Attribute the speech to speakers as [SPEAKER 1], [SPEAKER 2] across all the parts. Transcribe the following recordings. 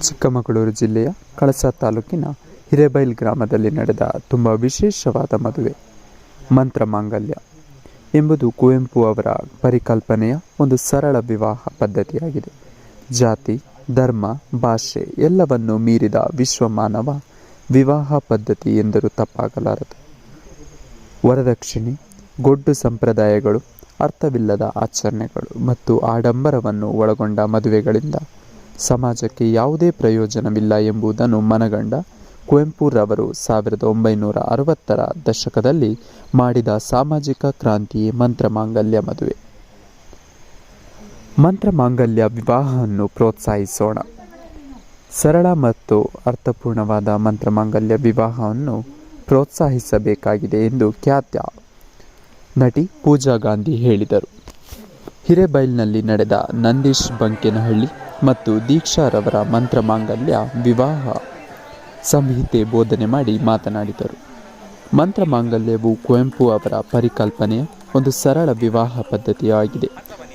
[SPEAKER 1] ಚಿಕ್ಕಮಗಳೂರು ಜಿಲ್ಲೆಯ ಕಳಸ ತಾಲೂಕಿನ ಹಿರೇಬೈಲ್ ಗ್ರಾಮದಲ್ಲಿ ನಡೆದ ತುಂಬ ವಿಶೇಷವಾದ ಮದುವೆ. ಮಂತ್ರ ಮಾಂಗಲ್ಯ ಎಂಬುದು ಕುವೆಂಪು ಅವರ ಪರಿಕಲ್ಪನೆಯ ಒಂದು ಸರಳ ವಿವಾಹ ಪದ್ಧತಿಯಾಗಿದೆ. ಜಾತಿ, ಧರ್ಮ, ಭಾಷೆ ಎಲ್ಲವನ್ನು ಮೀರಿದ ವಿಶ್ವಮಾನವ ವಿವಾಹ ಪದ್ಧತಿ ಎಂದರೂ ತಪ್ಪಾಗಲಾರದು. ವರದಕ್ಷಿಣೆ, ಗೊಡ್ಡು ಸಂಪ್ರದಾಯಗಳು, ಅರ್ಥವಿಲ್ಲದ ಆಚರಣೆಗಳು ಮತ್ತು ಆಡಂಬರವನ್ನು ಒಳಗೊಂಡ ಮದುವೆಗಳಿಂದ ಸಮಾಜಕ್ಕೆ ಯಾವುದೇ ಪ್ರಯೋಜನವಿಲ್ಲ ಎಂಬುದನ್ನು ಮನಗಂಡ ಕುವೆಂಪುರವರು ಸಾವಿರದ ಒಂಬೈನೂರ ಅರವತ್ತರ ದಶಕದಲ್ಲಿ ಮಾಡಿದ ಸಾಮಾಜಿಕ ಕ್ರಾಂತಿ ಮಂತ್ರಮಾಂಗಲ್ಯ ಮದುವೆ. ಮಂತ್ರಮಾಂಗಲ್ಯ ವಿವಾಹವನ್ನು ಪ್ರೋತ್ಸಾಹಿಸೋಣ. ಸರಳ ಮತ್ತು ಅರ್ಥಪೂರ್ಣವಾದ ಮಂತ್ರಮಾಂಗಲ್ಯ ವಿವಾಹವನ್ನು ಪ್ರೋತ್ಸಾಹಿಸಬೇಕಾಗಿದೆ ಎಂದು ಖ್ಯಾತ ನಟಿ ಪೂಜಾ ಗಾಂಧಿ ಹೇಳಿದರು. ಹಿರೇಬೈಲ್ನಲ್ಲಿ ನಡೆದ ನಂದೀಶ್ ಬಂಕೆನಹಳ್ಳಿ ಮತ್ತು ದೀಕ್ಷಾರವರ ಮಂತ್ರಮಾಂಗಲ್ಯ, ವಿವಾಹ ಸಂಹಿತೆ ಬೋಧನೆ ಮಾಡಿ ಮಾತನಾಡಿದರು. ಮಂತ್ರಮಾಂಗಲ್ಯವು ಕುವೆಂಪು ಅವರ ಪರಿಕಲ್ಪನೆಯ ಒಂದು ಸರಳ ವಿವಾಹ ಪದ್ಧತಿಯಾಗಿದೆ.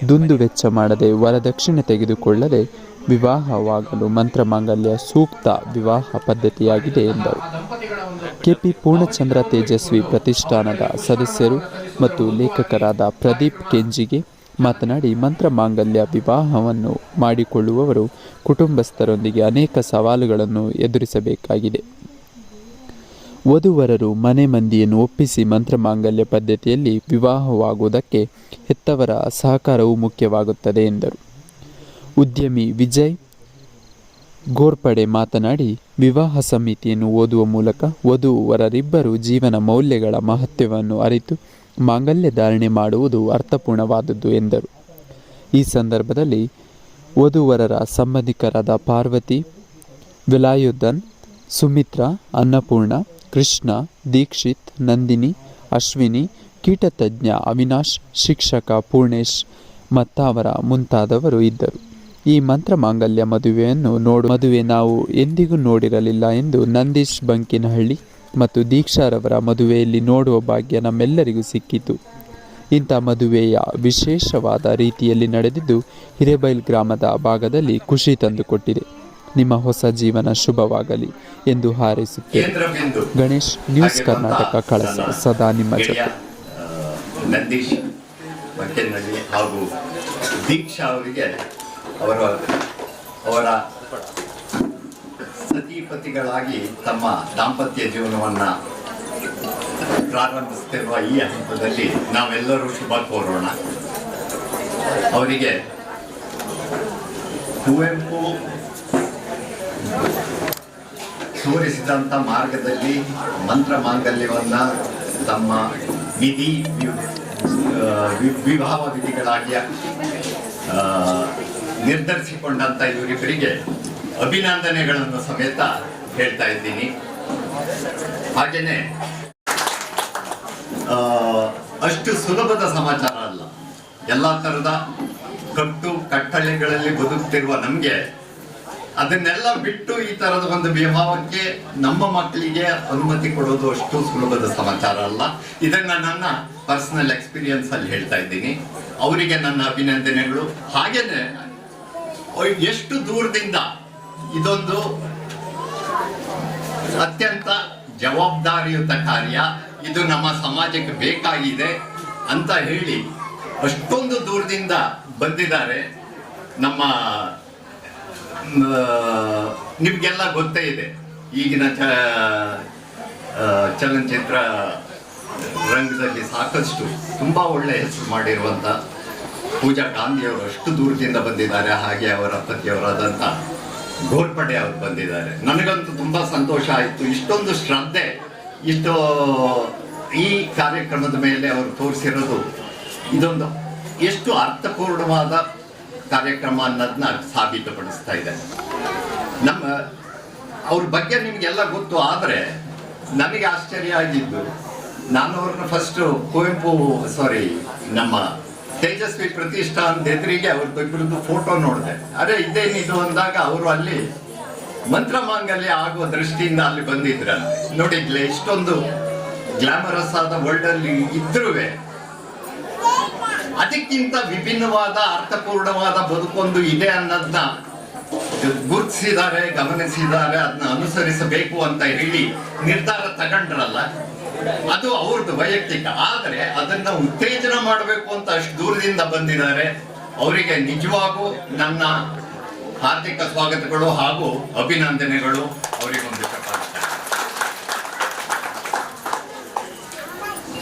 [SPEAKER 1] ದುಂದು ವೆಚ್ಚ ಮಾಡದೆ ವರದಕ್ಷಿಣೆ ತೆಗೆದುಕೊಳ್ಳದೆ ವಿವಾಹವಾಗಲು ಮಂತ್ರಮಾಂಗಲ್ಯ ಸೂಕ್ತ ವಿವಾಹ ಪದ್ಧತಿಯಾಗಿದೆ ಎಂದರು. ಕೆಪಿ ಪೂರ್ಣಚಂದ್ರ ತೇಜಸ್ವಿ ಪ್ರತಿಷ್ಠಾನದ ಸದಸ್ಯರು ಮತ್ತು ಲೇಖಕರಾದ ಪ್ರದೀಪ್ ಕೆಂಜಿಗೆ ಮಾತನಾಡಿ ಮಂತ್ರ ಮಾಂಗಲ್ಯ ವಿವಾಹವನ್ನು ಮಾಡಿಕೊಳ್ಳುವವರು ಕುಟುಂಬಸ್ಥರೊಂದಿಗೆ ಅನೇಕ ಸವಾಲುಗಳನ್ನು ಎದುರಿಸಬೇಕಾಗಿದೆ. ವಧುವರರು ಮನೆ ಮಂದಿಯನ್ನು ಒಪ್ಪಿಸಿ ಮಂತ್ರ ಮಾಂಗಲ್ಯ ಪದ್ಧತಿಯಲ್ಲಿ ವಿವಾಹವಾಗುವುದಕ್ಕೆ ಹೆತ್ತವರ ಸಹಕಾರವು ಮುಖ್ಯವಾಗುತ್ತದೆ ಎಂದರು. ಉದ್ಯಮಿ ವಿಜಯ್ ಗೋರ್ಪಡೆ ಮಾತನಾಡಿ, ವಿವಾಹ ಸಮಿತಿಯನ್ನು ಓದುವ ಮೂಲಕ ವಧುವರರಿಬ್ಬರು ಜೀವನ ಮೌಲ್ಯಗಳ ಮಹತ್ವವನ್ನು ಅರಿತು ಮಾಂಗಲ್ಯ ಧಾರಣೆ ಮಾಡುವುದು ಅರ್ಥಪೂರ್ಣವಾದದ್ದು ಎಂದರು. ಈ ಸಂದರ್ಭದಲ್ಲಿ ವಧುವರರ ಸಂಬಂಧಿಕರಾದ ಪಾರ್ವತಿ ವಿಲಾಯುದ್ದನ್ ಸುಮಿತ್ರ, ಅನ್ನಪೂರ್ಣ, ಕೃಷ್ಣ, ದೀಕ್ಷಿತ್, ನಂದಿನಿ, ಅಶ್ವಿನಿ, ಕೀಟತಜ್ಞ ಅವಿನಾಶ್, ಶಿಕ್ಷಕ ಪೂರ್ಣೇಶ್ ಮತ್ತಾವರ ಮುಂತಾದವರು ಇದ್ದರು. ಈ ಮಂತ್ರ ಮಾಂಗಲ್ಯ ಮದುವೆಯನ್ನು ನೋಡು ಮದುವೆ ನಾವು ಎಂದಿಗೂ ನೋಡಿರಲಿಲ್ಲ ಎಂದು ನಂದೀಶ್ ಬಂಕಿನಹಳ್ಳಿ ಮತ್ತು ದೀಕ್ಷಾರವರ ಮದುವೆಯಲ್ಲಿ ನೋಡುವ ಭಾಗ್ಯ ನಮ್ಮೆಲ್ಲರಿಗೂ ಸಿಕ್ಕಿತು. ಇಂಥ ಮದುವೆಯ ವಿಶೇಷವಾದ ರೀತಿಯಲ್ಲಿ ನಡೆದಿದ್ದು ಹಿರೇಬೈಲ್ ಗ್ರಾಮದ ಭಾಗದಲ್ಲಿ ಖುಷಿ ತಂದುಕೊಟ್ಟಿದೆ. ನಿಮ್ಮ ಹೊಸ ಜೀವನ ಶುಭವಾಗಲಿ ಎಂದು ಹಾರೈಸುತ್ತೇವೆ ಗಣೇಶ್ ನ್ಯೂಸ್ ಕರ್ನಾಟಕ ಕಳಸ ಸದಾ ನಿಮ್ಮ ಜೊತೆ.
[SPEAKER 2] ನಂದೀಶ್ ಹಾಗೂ ದೀಕ್ಷಾ ಅವರಿಗೆ ಅವರ ಅವರ ಸತಿಪತಿಗಳಾಗಿ ತಮ್ಮ ದಾಂಪತ್ಯ ಜೀವನವನ್ನ ಪ್ರಾರಂಭಿಸುತ್ತಿರುವ ಈ ಹಂತದಲ್ಲಿ ನಾವೆಲ್ಲರೂ ಶುಭ ಕೋರೋಣ. ಅವರಿಗೆ ಕುವೆಂಪು ತೋರಿಸಿದಂಥ ಮಾರ್ಗದಲ್ಲಿ ಮಂತ್ರ ಮಾಂಗಲ್ಯವನ್ನ ತಮ್ಮ ವಿಧಿ ವಿ- ಆ, ವಿ- ವಿವಾಹ ವಿಧಿಗಳಾಗಿ ಆ, ಇವರಿಬ್ಬರಿಗೆ ಅಭಿನಂದನೆಗಳನ್ನು ಸಮೇತ ಹೇಳ್ತಾ ಇದ್ದೀನಿ. ಹಾಗೇನೆ ಅಷ್ಟು ಸುಲಭದ ಸಮಾಚಾರ ಅಲ್ಲ. ಎಲ್ಲ ಥರದ ಕಟ್ಟು ಕಟ್ಟಳೆಗಳಲ್ಲಿ ಬದುಕ್ತಿರುವ ನಮಗೆ ಅದನ್ನೆಲ್ಲ ಬಿಟ್ಟು ಈ ತರದ ಒಂದು ವಿಭಾವಕ್ಕೆ ನಮ್ಮ ಮಕ್ಕಳಿಗೆ ಅನುಮತಿ ಕೊಡೋದು ಅಷ್ಟು ಸುಲಭದ ಸಮಾಚಾರ ಅಲ್ಲ. ಇದನ್ನ ನನ್ನ ಪರ್ಸನಲ್ ಎಕ್ಸ್ಪೀರಿಯನ್ಸ್ ಅಲ್ಲಿ ಹೇಳ್ತಾ ಇದ್ದೀನಿ. ಅವರಿಗೆ ನನ್ನ ಅಭಿನಂದನೆಗಳು. ಹಾಗೇನೆ, ಎಷ್ಟು ದೂರದಿಂದ ಇದೊಂದು ಅತ್ಯಂತ ಜವಾಬ್ದಾರಿಯುತ ಕಾರ್ಯ. ಇದು ನಮ್ಮ ಸಮಾಜಕ್ಕೆ ಬೇಕಾಗಿದೆ ಅಂತ ಹೇಳಿ ಅಷ್ಟೊಂದು ದೂರದಿಂದ ಬಂದಿದ್ದಾರೆ ನಮ್ಮ ನಿಮಗೆಲ್ಲ ಗೊತ್ತೇ ಇದೆ. ಈಗಿನ ಚ ಚಲನಚಿತ್ರ ರಂಗದಲ್ಲಿ ಸಾಕಷ್ಟು ತುಂಬಾ ಒಳ್ಳೆ ಹೆಸರು ಮಾಡಿರುವಂತ ಪೂಜಾ ಗಾಂಧಿಯವರು ಅಷ್ಟು ದೂರದಿಂದ ಬಂದಿದ್ದಾರೆ, ಹಾಗೆ ಅವರ ಪತಿಯವರಾದಂಥ ಗೋರ್ಪಡೆ ಅವ್ರು ಬಂದಿದ್ದಾರೆ. ನನಗಂತೂ ತುಂಬಾ ಸಂತೋಷ ಆಯಿತು. ಇಷ್ಟೊಂದು ಶ್ರದ್ಧೆ, ಇಷ್ಟು ಈ ಕಾರ್ಯಕ್ರಮದ ಮೇಲೆ ಅವರು ತೋರಿಸಿರೋದು. ಇದೊಂದು ಎಷ್ಟು ಅರ್ಥಪೂರ್ಣವಾದ ಕಾರ್ಯಕ್ರಮ ಅನ್ನೋದನ್ನ ಸಾಬೀತುಪಡಿಸ್ತಾ ಇದೆ ನಮ್ಮ ಅವ್ರ ಬಗ್ಗೆ ನಿಮಗೆಲ್ಲ ಗೊತ್ತು ಆದರೆ ನನಗೆ ಆಶ್ಚರ್ಯ ಆಗಿದ್ದು, ನಾನು ಅವ್ರನ್ನ ಫಸ್ಟ್ ಕುವೆಂಪು ಸಾರಿ ನಮ್ಮ ತೇಜಸ್ವಿ ಪ್ರತಿಷ್ಠಾನದ ಎದುರಿಗೆ ಅವ್ರದ್ದು ಫೋಟೋ ನೋಡಿದೆ. ಅದೇ ಇದೇನಿದು ಅಂದಾಗ ಅವರು ಅಲ್ಲಿ ಮಂತ್ರ ಮಾಂಗಲ್ಯ ಆಗುವ ದೃಷ್ಟಿಯಿಂದ ಅಲ್ಲಿ ಬಂದಿದ್ರ. ನೋಡಿದ್ಲೆ ಇಷ್ಟೊಂದು ಗ್ಲಾಮರಸ್ ಆದ ವರ್ಲ್ಡ್ ಅಲ್ಲಿ ಇದ್ರೂ ಅದಕ್ಕಿಂತ ವಿಭಿನ್ನವಾದ, ಅರ್ಥಪೂರ್ಣವಾದ ಬದುಕೊಂದು ಇದೆ ಅನ್ನೋದನ್ನ ಗುರುತಿಸಿದ್ದಾರೆ ಗಮನಿಸಿದ್ದಾರೆ ಅದನ್ನ ಅನುಸರಿಸಬೇಕು ಅಂತ ಹೇಳಿ ನಿರ್ಧಾರ ತಗೊಂಡ್ರಲ್ಲ, ಅದು ಅವ್ರದ್ದು ವೈಯಕ್ತಿಕ. ಆದ್ರೆ ಅದನ್ನ ಉತ್ತೇಜನ ಮಾಡಬೇಕು ಅಂತ ಅಷ್ಟು ದೂರದಿಂದ ಬಂದಿದ್ದಾರೆ. ಅವರಿಗೆ ನಿಜವಾಗೂ ನನ್ನ ಹಾರ್ದಿಕ ಸ್ವಾಗತಗಳು ಹಾಗೂ ಅಭಿನಂದನೆಗಳು. ಅವರಿಗೊಂದು.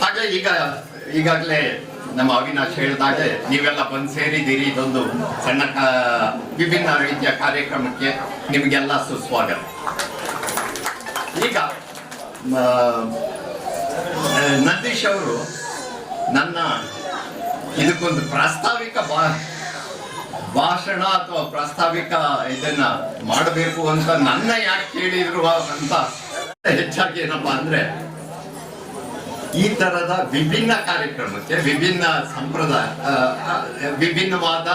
[SPEAKER 2] ಹಾಗೆ ಈಗ, ಈಗಾಗಲೇ ನಮ್ಮ ಅವಿನಾಶ್ ಹೇಳಿದಾಗೆ ನೀವೆಲ್ಲ ಬಂದು ಸೇರಿದ್ದೀರಿ. ಇದೊಂದು ಸಣ್ಣ ವಿಭಿನ್ನ ರೀತಿಯ ಕಾರ್ಯಕ್ರಮಕ್ಕೆ ನಿಮಗೆಲ್ಲ ಸುಸ್ವಾಗತ. ಈಗ ನಂದೀಶ್ ಅವರು ನನ್ನ ಇದಕ್ಕೊಂದು ಪ್ರಾಸ್ತಾವಿಕ ಬಾ ಭಾಷಣ ಅಥವಾ ಪ್ರಾಸ್ತಾವಿಕ ಇದನ್ನ ಮಾಡಬೇಕು ಅಂತ ನನ್ನ ಯಾಕೆ ಕೇಳಿದ್ರು ಅಂತ ಹೆಚ್ಚಾಗಿ ಏನಪ್ಪಾ ಅಂದ್ರೆ ಈ ತರದ ವಿಭಿನ್ನ ಕಾರ್ಯಕ್ರಮಕ್ಕೆ ವಿಭಿನ್ನ ಸಂಪ್ರದಾಯ ವಿಭಿನ್ನವಾದ,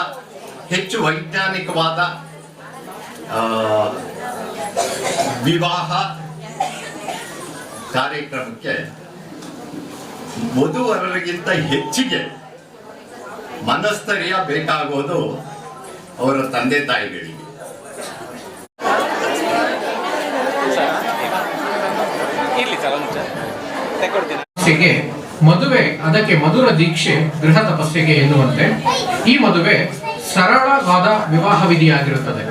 [SPEAKER 2] ಹೆಚ್ಚು ವೈಜ್ಞಾನಿಕವಾದ ವಿವಾಹ ಕಾರ್ಯಕ್ರಮಕ್ಕೆ ವಧುವರರಿಗಿಂತ ಹೆಚ್ಚಿಗೆ ಮನಸ್ಥೈರ್ಯ ಬೇಕಾಗೋದು ಅವರ ತಂದೆ ತಾಯಿಗಳಿಗೆ.
[SPEAKER 3] ಇರ್ಲಿ ಸರ್, ಒಂದು ತೆಕ್ಕೊಡ್ತೀನಿ.
[SPEAKER 4] ತಪಸ್ಸೆಗೆ ಮದುವೆ, ಅದಕ್ಕೆ ಮಧುರ ದೀಕ್ಷೆ, ಗೃಹ ತಪಸ್ಸಿಗೆ ಎನ್ನುವಂತೆ ಈ ಮದುವೆ ಸರಳವಾದ ವಿವಾಹ ವಿಧಿಯಾಗಿರುತ್ತದೆ.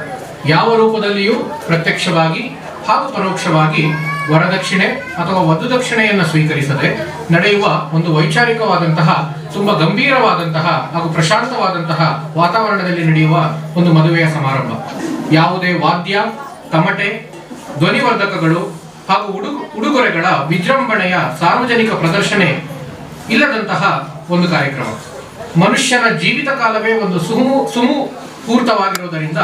[SPEAKER 4] ಯಾವ ರೂಪದಲ್ಲಿಯೂ ಪ್ರತ್ಯಕ್ಷವಾಗಿ ಹಾಗೂ ಪರೋಕ್ಷವಾಗಿ ವರದಕ್ಷಿಣೆ ಅಥವಾ ವಧುದಕ್ಷಿಣೆಯನ್ನು ಸ್ವೀಕರಿಸದೆ ನಡೆಯುವ ಒಂದು ವೈಚಾರಿಕವಾದಂತಹ, ತುಂಬಾ ಗಂಭೀರವಾದಂತಹ ಹಾಗೂ ಪ್ರಶಾಂತವಾದಂತಹ ವಾತಾವರಣದಲ್ಲಿ ನಡೆಯುವ ಒಂದು ಮದುವೆಯ ಸಮಾರಂಭ. ಯಾವುದೇ ವಾದ್ಯ, ತಮಟೆ, ಧ್ವನಿವರ್ಧಕಗಳು ಹಾಗೂ ಉಡುಗು, ಉಡುಗೊರೆಗಳ ವಿಜೃಂಭಣೆಯ ಸಾರ್ವಜನಿಕ ಪ್ರದರ್ಶನೆ ಇಲ್ಲದಂತಹ ಒಂದು ಕಾರ್ಯಕ್ರಮ. ಮನುಷ್ಯನ ಜೀವಿತ ಕಾಲವೇ ಒಂದು ಸುಮು ಸುಮು ಪೂರ್ತವಾಗಿರುವುದರಿಂದ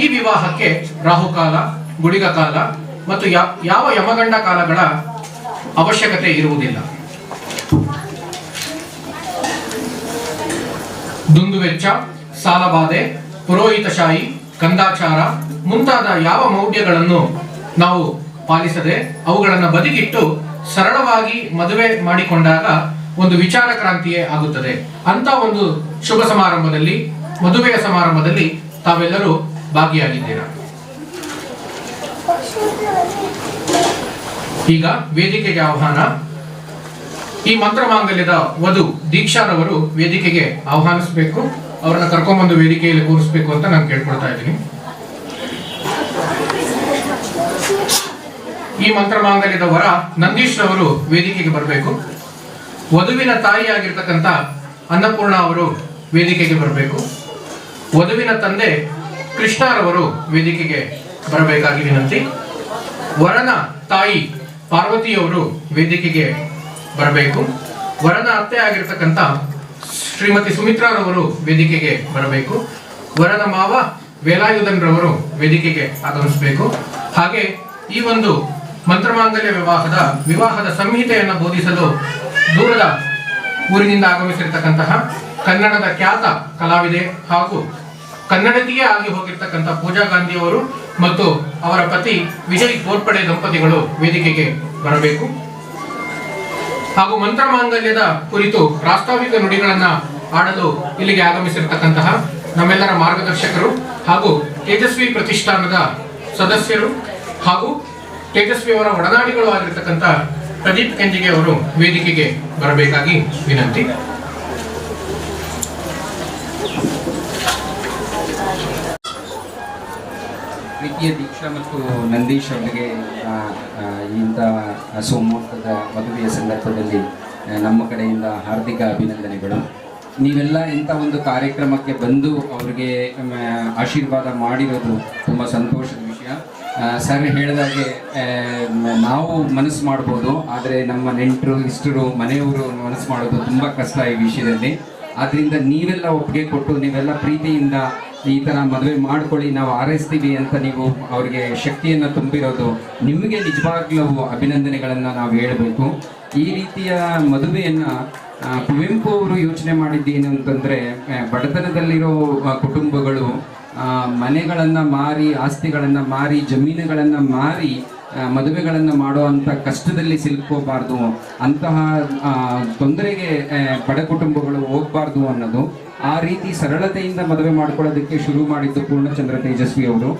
[SPEAKER 4] ಈ ವಿವಾಹಕ್ಕೆ ರಾಹುಕಾಲ, ಗುಡಿಗ ಕಾಲ ಮತ್ತು ಯಾವ ಯಮಗಂಡ ಕಾಲಗಳ ಅವಶ್ಯಕತೆ ಇರುವುದಿಲ್ಲ. ದುಂದುವೆಚ್ಚ ಸಾಲಬಾಧೆ ಪುರೋಹಿತಶಾಹಿ, ಕಂದಾಚಾರ ಮುಂತಾದ ಯಾವ ಮೌಢ್ಯಗಳನ್ನು ನಾವು ಪಾಲಿಸದೆ ಅವುಗಳನ್ನು ಬದಿಗಿಟ್ಟು ಸರಳವಾಗಿ ಮದುವೆ ಮಾಡಿಕೊಂಡಾಗ ಒಂದು ವಿಚಾರ ಕ್ರಾಂತಿಯೇ ಆಗುತ್ತದೆ. ಅಂತ ಒಂದು ಶುಭ ಸಮಾರಂಭದಲ್ಲಿ, ಮದುವೆಯ ಸಮಾರಂಭದಲ್ಲಿ ತಾವೆಲ್ಲರೂ ಭಾಗಿಯಾಗಿದ್ದೀರಾ? ಈಗ ವೇದಿಕೆಗೆ ಆಹ್ವಾನ. ಈ ಮಂತ್ರ ಮಾಂಗಲ್ಯದ ವಧು ದೀಕ್ಷಾರವರು ವೇದಿಕೆಗೆ ಆಹ್ವಾನಿಸಬೇಕು. ಅವರನ್ನ ಕರ್ಕೊಂಡ್ಬಂದು ವೇದಿಕೆಯಲ್ಲಿ ಕೂರಿಸಬೇಕು ಅಂತ ನಾನು ಕೇಳ್ಕೊಳ್ತಾ ಇದ್ದೀನಿ. ಈ ಮಂತ್ರ ಮಾಂಗಲ್ಯದ ವರ ನಂದೀಶ್ ಅವರು ವೇದಿಕೆಗೆ ಬರಬೇಕು. ವಧುವಿನ ತಾಯಿಯಾಗಿರ್ತಕ್ಕಂಥ ಅನ್ನಪೂರ್ಣ ಅವರು ವೇದಿಕೆಗೆ ಬರಬೇಕು. ವಧುವಿನ ತಂದೆ ಕೃಷ್ಣರವರು ವೇದಿಕೆಗೆ ಬರಬೇಕಾಗಿ ವಿನಂತಿ. ವರನ ತಾಯಿ ಪಾರ್ವತಿಯವರು ವೇದಿಕೆಗೆ ಬರಬೇಕು. ವರನ ಅತ್ತೆ ಆಗಿರ್ತಕ್ಕಂಥ ಶ್ರೀಮತಿ ಸುಮಿತ್ರಾರವರು ವೇದಿಕೆಗೆ ಬರಬೇಕು. ವರನ ಮಾವ ವೇಲಾಯುಧನ್ ರವರು ವೇದಿಕೆಗೆ ಆಗಮಿಸಬೇಕು. ಹಾಗೆ ಈ ಒಂದು ಮಂತ್ರಮಾಂಗಲ್ಯ ವಿವಾಹದ ವಿವಾಹದ ಸಂಹಿತೆಯನ್ನು ಬೋಧಿಸಲು ದೂರದ ಊರಿನಿಂದ ಆಗಮಿಸಿರ್ತಕ್ಕಂತಹ ಕನ್ನಡದ ಖ್ಯಾತ ಕಲಾವಿದೆ ಹಾಗೂ ಕನ್ನಡತಿಯೇ ಆಗಿ ಹೋಗಿರ್ತಕ್ಕಂಥ ಪೂಜಾ ಗಾಂಧಿ ಅವರು ಮತ್ತು ಅವರ ಪತಿ ವಿಜಯ್ ಗೋರ್ಪಡೆ ದಂಪತಿಗಳು ವೇದಿಕೆಗೆ ಬರಬೇಕು. ಹಾಗೂ ಮಂತ್ರಮಾಂಗಲ್ಯದ ಕುರಿತು ಪ್ರಾಸ್ತಾವಿಕ ನುಡಿಗಳನ್ನ ಆಡಲು ಇಲ್ಲಿಗೆ ಆಗಮಿಸಿರ್ತಕ್ಕಂತಹ ನಮ್ಮೆಲ್ಲರ ಮಾರ್ಗದರ್ಶಕರು ಹಾಗೂ ತೇಜಸ್ವಿ ಪ್ರತಿಷ್ಠಾನದ ಸದಸ್ಯರು ಹಾಗೂ ತೇಜಸ್ವಿ ಅವರ ಒಡನಾಡಿಗಳು ಆಗಿರ್ತಕ್ಕಂಥ ಪ್ರದೀಪ್ ಕೆಂಜಿಗೆ ಅವರು ವೇದಿಕೆಗೆ ಬರಬೇಕಾಗಿ ವಿನಂತಿ.
[SPEAKER 5] ಪ್ರೀತಿಯ ದೀಕ್ಷಾ ಮತ್ತು ನಂದೀಶ್ ಅವರಿಗೆ ಇಂಥ ಸುಮುಹೂರ್ತದ ಮದುವೆಯ ಸಂದರ್ಭದಲ್ಲಿ ನಮ್ಮ ಕಡೆಯಿಂದ ಹಾರ್ದಿಕ ಅಭಿನಂದನೆಗಳು. ನೀವೆಲ್ಲ ಇಂಥ ಒಂದು ಕಾರ್ಯಕ್ರಮಕ್ಕೆ ಬಂದು ಅವರಿಗೆ ಆಶೀರ್ವಾದ ಮಾಡಿರೋದು ತುಂಬ ಸಂತೋಷದ ವಿಷಯ. ಸರ್ ಹೇಳಿದಾಗೆ ನಾವು ಮನಸ್ಸು ಮಾಡ್ಬೋದು, ಆದರೆ ನಮ್ಮ ನೆಂಟರು, ಇಷ್ಟರು, ಮನೆಯವರು ಮನಸ್ಸು ಮಾಡೋದು ತುಂಬ ಕಷ್ಟ ಈ ವಿಷಯದಲ್ಲಿ. ಆದ್ದರಿಂದ ನೀವೆಲ್ಲ ಒಪ್ಪಿಗೆ ಕೊಟ್ಟು, ನೀವೆಲ್ಲ ಪ್ರೀತಿಯಿಂದ ಈ ಥರ ಮದುವೆ ಮಾಡ್ಕೊಳ್ಳಿ, ನಾವು ಆರೈಸ್ತೀವಿ ಅಂತ ನೀವು ಅವರಿಗೆ ಶಕ್ತಿಯನ್ನು ತುಂಬಿರೋದು ನಿಮಗೆ ನಿಜವಾಗ್ಲೂ ಅಭಿನಂದನೆಗಳನ್ನು ನಾವು ಹೇಳಬೇಕು. ಈ ರೀತಿಯ ಮದುವೆಯನ್ನು ಕುವೆಂಪು ಅವರು ಯೋಚನೆ ಮಾಡಿದ್ದೇನು ಅಂತಂದರೆ ಬಡತನದಲ್ಲಿರೋ ಕುಟುಂಬಗಳು ಮನೆಗಳನ್ನು ಮಾರಿ, ಆಸ್ತಿಗಳನ್ನು ಮಾರಿ, ಜಮೀನುಗಳನ್ನು ಮಾರಿ ಮದುವೆಗಳನ್ನು ಮಾಡುವಂಥ ಕಷ್ಟದಲ್ಲಿ ಸಿಲುಕೋಬಾರ್ದು. ಅಂತಹ ತೊಂದರೆಗೆ ಬಡ ಕುಟುಂಬಗಳು ಹೋಗಬಾರ್ದು ಅನ್ನೋದು ಆ ರೀತಿ ಸರಳತೆಯಿಂದ ಮದುವೆ ಮಾಡ್ಕೊಳ್ಳೋದಕ್ಕೆ ಶುರು ಮಾಡಿದ್ದು ಪೂರ್ಣಚಂದ್ರ ತೇಜಸ್ವಿ ಅವರು.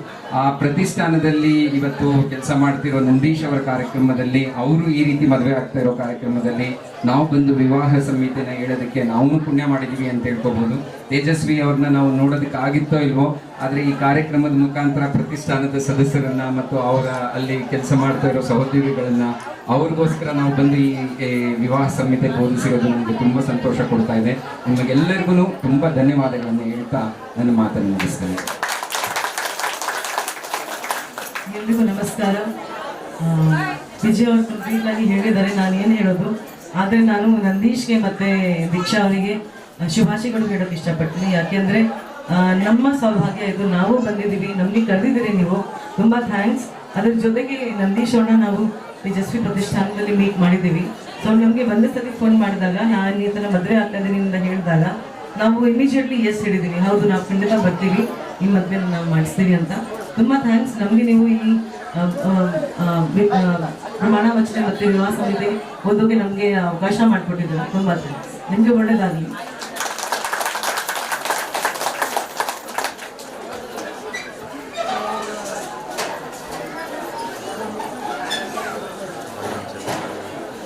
[SPEAKER 5] ಆ ಪ್ರತಿಷ್ಠಾನದಲ್ಲಿ ಇವತ್ತು ಕೆಲಸ ಮಾಡ್ತಿರೋ ನಂದೀಶ್ ಅವರ ಕಾರ್ಯಕ್ರಮದಲ್ಲಿ, ಅವರು ಈ ರೀತಿ ಮದುವೆ ಆಗ್ತಾ ಇರೋ ಕಾರ್ಯಕ್ರಮದಲ್ಲಿ ನಾವು ಬಂದು ವಿವಾಹ ಸಂಹಿತೆನ ಹೇಳೋದಕ್ಕೆ ನಾವು ಪುಣ್ಯ ಮಾಡಿದ್ದೀವಿ ಅಂತ ಹೇಳ್ಕೋಬಹುದು ತೇಜಸ್ವಿ ಅವ್ರನ್ನ ನಾವು ನೋಡೋದಕ್ಕೆ ಆಗಿತ್ತೋ ಇಲ್ವೋ, ಆದರೆ ಈ ಕಾರ್ಯಕ್ರಮದ ಮುಖಾಂತರ ಪ್ರತಿಷ್ಠಾನದ ಸದಸ್ಯರನ್ನ ಮತ್ತು ಅವರ ಅಲ್ಲಿ ಕೆಲಸ ಮಾಡ್ತಾ ಇರೋ ಸಹೋದ್ಯೋಗಿಗಳನ್ನ ಅವ್ರಿಗೋಸ್ಕರ ನಾವು ಬಂದು ಈ ವಿವಾಹ ಸಂಹಿತೆ ಬೋಧಿಸಿರೋದು ನಮಗೆ ತುಂಬ ಸಂತೋಷ ಕೊಡ್ತಾ ಇದೆ. ನಿಮಗೆಲ್ಲರಿಗೂ ತುಂಬಾ ಧನ್ಯವಾದಗಳನ್ನು ಹೇಳ್ತಾ ನನ್ನ ಮಾತನ್ನು ಮುಗಿಸ್ತೇನೆ.
[SPEAKER 6] ಎಲ್ರಿಗೂ ನಮಸ್ಕಾರ. ವಿಜಯ್ ಅವರು ಕಂಪ್ಲೀಟ್ ಆಗಿ ಹೇಳಿದ್ದಾರೆ, ನಾನು ಏನು ಹೇಳೋದು? ಆದರೆ ನಾನು ನಂದೀಶ್ಗೆ ಮತ್ತೆ ದೀಕ್ಷಾ ಅವರಿಗೆ ಶುಭಾಶಯಗಳು ಹೇಳೋಕೆ ಇಷ್ಟಪಡ್ತೀನಿ. ಯಾಕೆಂದ್ರೆ ನಮ್ಮ ಸೌಭಾಗ್ಯ ಇದು ನಾವು ಬಂದಿದ್ದೀವಿ, ನಮಗೆ ಕರೆದಿದ್ದೀರಿ ನೀವು. ತುಂಬಾ ಥ್ಯಾಂಕ್ಸ್ ಅದ್ರ ಜೊತೆಗೆ ನಂದೀಶ್ ಅವ್ರನ್ನ ನಾವು ತೇಜಸ್ವಿ ಪ್ರತಿಷ್ಠಾನದಲ್ಲಿ ಮೀಟ್ ಮಾಡಿದ್ದೀವಿ. ಸೊ ನಮಗೆ ಒಂದೇ ಸತಿ ಫೋನ್ ಮಾಡಿದಾಗ, ನಾನು ಈ ಥರ ಮದುವೆ ಆಗ್ತಾ ಅಂತ ಹೇಳಿದಾಗ ನಾವು ಇಮಿಡಿಯೇಟ್ಲಿ ಎಸ್ ಹೇಳಿದ್ದೀವಿ ಹೌದು, ನಾವು ಖಂಡಿತ ಬರ್ತೀವಿ. ಈ ಮದುವೆ ನಾವು ಮಾಡಿಸ್ತೀವಿ ಅಂತ. ತುಂಬ ಥ್ಯಾಂಕ್ಸ್ ನಮಗೆ ನೀವು ಈ ಪ್ರಮಾಣ ವಚನ ಮತ್ತು ವಿವಾಹ ಇದೆ ಓದೋಕೆ ನಮಗೆ ಅವಕಾಶ ಮಾಡಿಕೊಟ್ಟಿದ್ದೀರಾ. ತುಂಬ ಥ್ಯಾಂಕ್ಸ್ ನಿಮಗೆ ಒಳ್ಳೆಯದಾಗಲಿ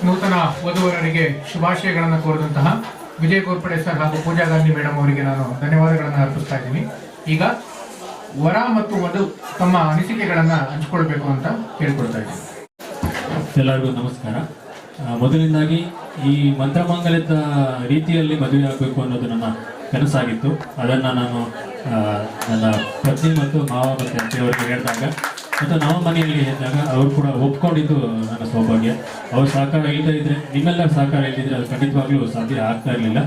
[SPEAKER 4] ನೂತನ ವಧುವರರಿಗೆ ಶುಭಾಶಯಗಳನ್ನು ಕೋರಿದಂತಹ ವಿಜಯ್ ಗೋರ್ಪಡೆ ಸರ್ ಹಾಗೂ ಪೂಜಾ ಗಾಂಧಿ ಮೇಡಮ್ ಅವರಿಗೆ ನಾನು ಧನ್ಯವಾದಗಳನ್ನು ಅರ್ಪಿಸ್ತಾ ಇದ್ದೀನಿ. ಈಗ ವರ ಮತ್ತು ವಧು ತಮ್ಮ ಅನಿಸಿಕೆಗಳನ್ನು ಹಂಚಿಕೊಳ್ಬೇಕು ಅಂತ ಕೇಳ್ಕೊಳ್ತಾ ಇದ್ದೀನಿ.
[SPEAKER 7] ಎಲ್ಲರಿಗೂ ನಮಸ್ಕಾರ. ಮೊದಲಿನಿಂದಾಗಿ ಈ ಮಂತ್ರಮಾಂಗಲ್ಯದ ರೀತಿಯಲ್ಲಿ ಮದುವೆ ಆಗಬೇಕು ಅನ್ನೋದು ನನ್ನ ಕನಸಾಗಿತ್ತು. ಅದನ್ನು ನಾನು ನನ್ನ ಪತ್ನಿ ಮತ್ತು ಮಾವ ಮತ್ತು ಅತ್ತೆಯವರಿಗೆ ಹೇಳಿದಾಗ ಮತ್ತು ನಮ್ಮ ಮನೆಯಲ್ಲಿ ಹೇಳಿದಾಗ ಅವರು ಕೂಡ ಒಪ್ಕೊಂಡಿದ್ದು ನನ್ನ ಸೌಭಾಗ್ಯ. ಅವ್ರ ಸಹಕಾರ ಇಲ್ಲದೇ ಇದ್ದರೆ ನಿಮ್ಮೆಲ್ಲರ ಸಹಕಾರ ಇಲ್ಲದಿದ್ದರೆ ಅದು ಖಂಡಿತವಾಗ್ಲೂ ಸಾಧ್ಯ ಆಗ್ತಾ ಇರಲಿಲ್ಲ.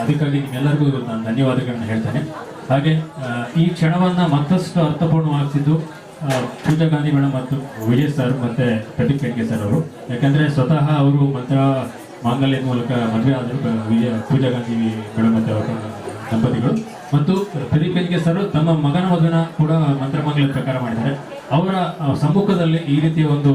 [SPEAKER 7] ಅದಕ್ಕಾಗಿ ನಿಮ್ಮೆಲ್ಲರಿಗೂ ನಾನು ಧನ್ಯವಾದಗಳನ್ನು ಹೇಳ್ತೇನೆ. ಹಾಗೆ ಈ ಕ್ಷಣವನ್ನು ಮತ್ತಷ್ಟು ಅರ್ಥಪೂರ್ಣವಾಗಿಸಿದ್ದು ಆ, ಪೂಜಾ ಗಾಂಧಿ ಮೇಡಮ್ ಮತ್ತು ವಿಜಯ್ ಸರ್ ಮತ್ತು ಪ್ರದೀಪ್ ಕೆಂಗೆ ಸರ್ ಅವರು. ಯಾಕಂದರೆ ಸ್ವತಃ ಅವರು ಮಂತ್ರ ಮಾಂಗಲ್ಯದ ಮೂಲಕ ಮದುವೆ ಆದರು ವಿಜಯ ಪೂಜಾ ಗಾಂಧಿ ಮೇಡಮ್ ಮತ್ತು ಅವರ ದಂಪತಿಗಳು. ಮತ್ತು ಪ್ರದೀಪ್ ಕೆಂಗೆ ಸರ್ ತಮ್ಮ ಮಗನ ಮಗನ ಕೂಡ ಮಂತ್ರ ಮಾಂಗಲ್ಯದ ಪ್ರಕಾರ ಮಾಡಿದ್ದಾರೆ. ಅವರ ಸಮ್ಮುಖದಲ್ಲಿ ಈ ರೀತಿಯ ಒಂದು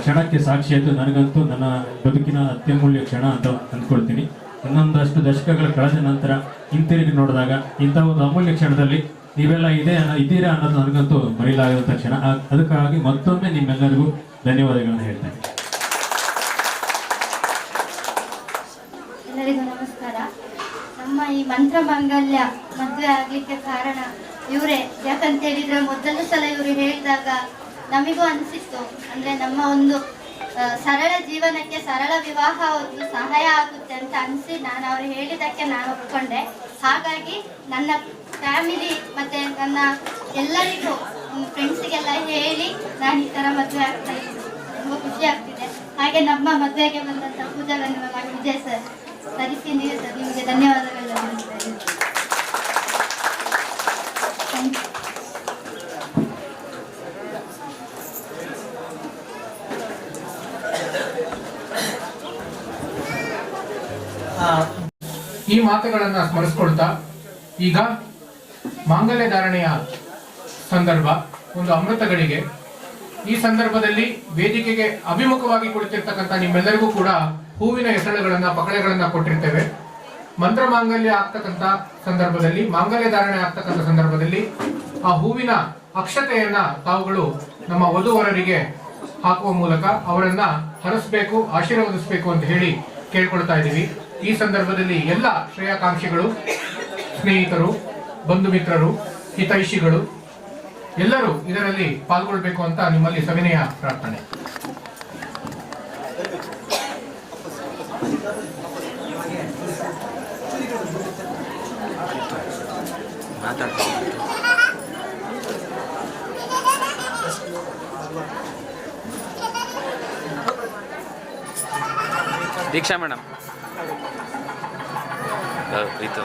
[SPEAKER 7] ಕ್ಷಣಕ್ಕೆ ಸಾಕ್ಷಿ ಸಾಕ್ಷಿಯಾಯಿತು ನನಗಂತೂ ನನ್ನ ಬದುಕಿನ ಅತ್ಯಮೂಲ್ಯ ಕ್ಷಣ ಅಂತ ಅಂದ್ಕೊಳ್ತೀನಿ. ಇನ್ನೊಂದಷ್ಟು ದಶಕಗಳ ಕಳೆದ ನಂತರ ಹಿಂತಿರುಗಿ ನೋಡಿದಾಗ ಇಂಥ ಒಂದು ಅಮೂಲ್ಯ ಕ್ಷಣದಲ್ಲಿ ನೀವೆಲ್ಲ ಇದೆ ಅನ್ನೋ, ಇದ್ದೀರಾ ಅನ್ನೋದು ನನಗಂತೂ ಮರೆಯಲಾಗದಂಥ ಕ್ಷಣ. ಅದಕ್ಕಾಗಿ ಮತ್ತೊಮ್ಮೆ ನಿಮ್ಮೆಲ್ಲರಿಗೂ ಧನ್ಯವಾದಗಳನ್ನು ಹೇಳ್ತೇನೆ
[SPEAKER 8] ಎಲ್ಲರಿಗೂ ನಮಸ್ಕಾರ. ನಮ್ಮ ಈ ಮಂತ್ರ ಮಾಂಗಲ್ಯ ಮದುವೆ ಆಗ್ಲಿಕ್ಕೆ ಕಾರಣ ಇವರೇ ಯಾಕಂತ ಹೇಳಿದ್ರೆ ಮೊದಲ ಸಲ ಇವರು ಹೇಳಿದಾಗ ನಮಗೂ ಅನಿಸಿತ್ತು. ಅಂದ್ರೆ ನಮ್ಮ ಒಂದು ಸರಳ ಜೀವನಕ್ಕೆ ಸರಳ ವಿವಾಹ ಒಂದು ಸಹಾಯ ಆಗುತ್ತೆ ಅಂತ ಅನಿಸಿ ನಾನು ಅವ್ರು ಹೇಳಿದಕ್ಕೆ ನಾನು ಒಪ್ಕೊಂಡೆ. ಹಾಗಾಗಿ ನನ್ನ ಫ್ಯಾಮಿಲಿ ಮತ್ತೆ ನನ್ನ ಎಲ್ಲರಿಗೂ ಫ್ರೆಂಡ್ಸಿಗೆಲ್ಲ ಹೇಳಿ ನಾನು ಈ ಥರ ಮದುವೆ ಆಗ್ತಾ ಇದ್ದೀನಿ. ತುಂಬ ಖುಷಿ ಆಗ್ತಿದೆ. ಹಾಗೆ ನಮ್ಮ ಮದುವೆಗೆ ಬಂದಂಥ ಪೂಜಾ ವಿಜಯ್ ಸರ್ ಸರಿಸಿ ನೀವು ಸರ್, ನಿಮಗೆ ಧನ್ಯವಾದಗಳು ತಿಳಿಸ್ತಾ ಇದ್ದೀನಿ Thank you.
[SPEAKER 4] ಈ ಮಾತುಗಳನ್ನ ಸ್ಮರಿಸ್ಕೊಳ್ತಾ, ಈಗ ಮಾಂಗಲ್ಯ ಧಾರಣೆಯ ಸಂದರ್ಭ, ಒಂದು ಅಮೃತಗಳಿಗೆ ಈ ಸಂದರ್ಭದಲ್ಲಿ ವೇದಿಕೆಗೆ ಅಭಿಮುಖವಾಗಿ ಕುಳಿತಿರ್ತಕ್ಕಂಥ ನಿಮ್ಮೆಲ್ಲರಿಗೂ ಕೂಡ ಹೂವಿನ ಹೆಸರುಗಳನ್ನ ಪಕಳೆಗಳನ್ನ ಕೊಟ್ಟಿರ್ತೇವೆ. ಮಂತ್ರ ಮಾಂಗಲ್ಯ ಆಗ್ತಕ್ಕಂಥ ಸಂದರ್ಭದಲ್ಲಿ, ಮಾಂಗಲ್ಯ ಧಾರಣೆ ಆಗ್ತಕ್ಕಂಥ ಸಂದರ್ಭದಲ್ಲಿ ಆ ಹೂವಿನ ಅಕ್ಷತೆಯನ್ನ ತಾವುಗಳು ನಮ್ಮ ವಧುವರರಿಗೆ ಹಾಕುವ ಮೂಲಕ ಅವರನ್ನ ಹರಸ್ಬೇಕು, ಆಶೀರ್ವದಿಸಬೇಕು ಅಂತ ಹೇಳಿ ಕೇಳ್ಕೊಳ್ತಾ ಇದ್ದೀವಿ. ಈ ಸಂದರ್ಭದಲ್ಲಿ ಎಲ್ಲ ಶ್ರೇಯಾಕಾಂಕ್ಷಿಗಳು, ಸ್ನೇಹಿತರು ಬಂಧು ಮಿತ್ರರು ಹಿತೈಷಿಗಳು, ಎಲ್ಲರೂ ಇದರಲ್ಲಿ ಪಾಲ್ಗೊಳ್ಬೇಕು ಅಂತ ನಿಮ್ಮಲ್ಲಿ ಸವಿನಯ ಪ್ರಾರ್ಥನೆ.
[SPEAKER 3] Deeksha madam. Preetu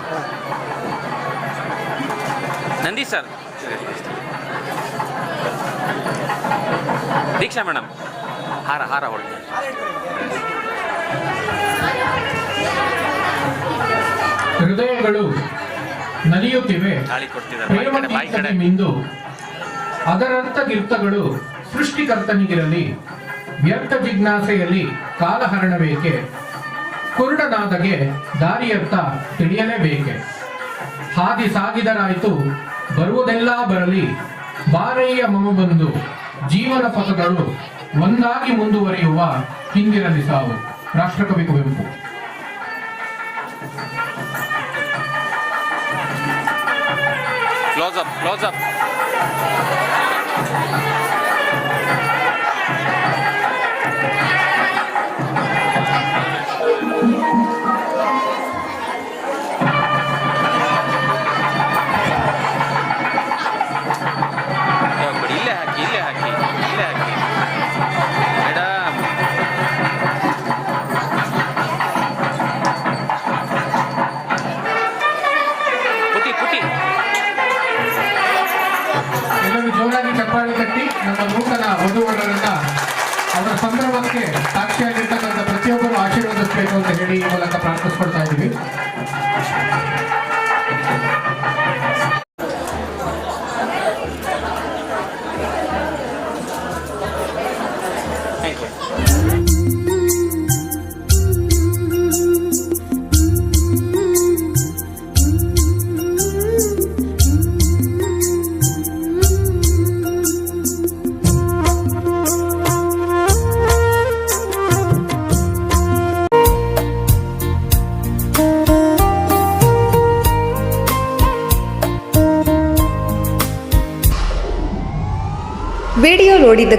[SPEAKER 3] Nandi sir. Deeksha madam ಹಾರ ಹಾರ ಹೊರಡಿ
[SPEAKER 4] ಹೃದಯಗಳು ನಲಿಯುತ್ತಿವೆ. ಮಿಂದು ಅದರರ್ಥ ಗಿರ್ತಗಳು ಸೃಷ್ಟಿಕರ್ತನಿಗಿರಲಿ ವ್ಯರ್ಥ ಜಿಜ್ಞಾಸೆಯಲ್ಲಿ ಕಾಲಹರಣಬೇಕೆ ಕುರುಡನಾದಗೆ ದಾರಿಯರ್ಥ ತಿಳಿಯಲೇಬೇಕೆ? ಹಾದಿ ಸಾಗಿದರಾಯಿತು, ಬರುವುದೆಲ್ಲ ಬರಲಿ, ಬಾರಯ್ಯ ಮಮ ಬಂದು ಜೀವನ ಪಥಗಳು ಒಂದಾಗಿ ಮುಂದುವರಿಯುವ ಹಿಂದಿರಲಿ ಸಾವು. ರಾಷ್ಟ್ರಕವಿ Kuvempu.
[SPEAKER 3] Close up close up